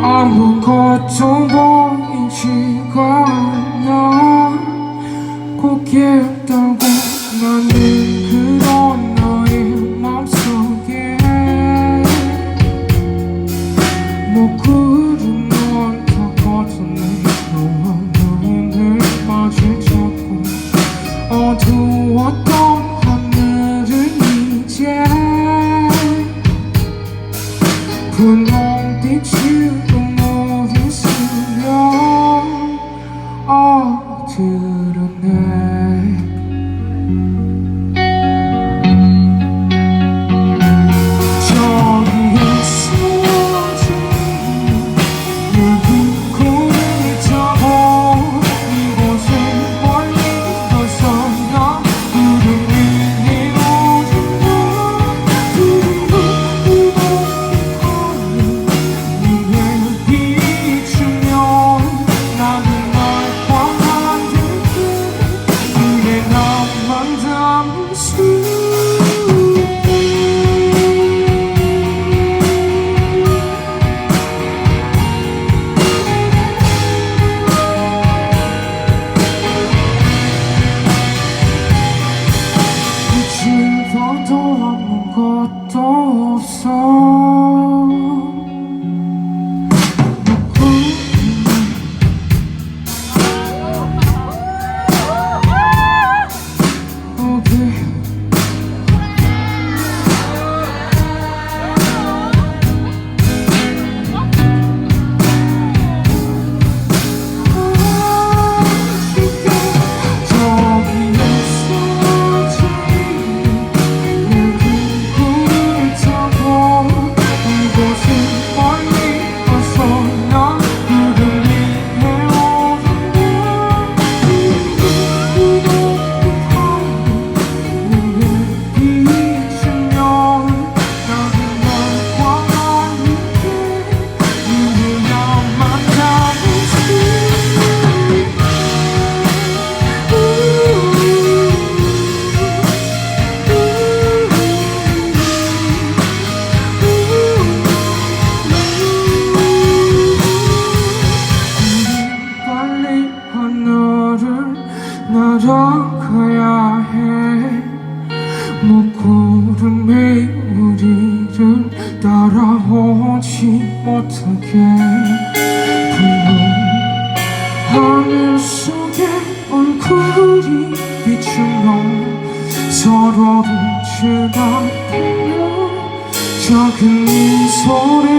아무것도 보이지가 않아 고개다고 나는 그런 너의 맘속에. 먹구름 너한테거든 너와 눈을 마주 잡고 어두웠던 하늘은 이제 분홍빛으로 물이 어 아 날아가야 해. 먹구름의 우리를 따라오지 못하게. 분홍 하늘 속에 얼굴이 비추며 서로를 쳐다보며 작은 미소를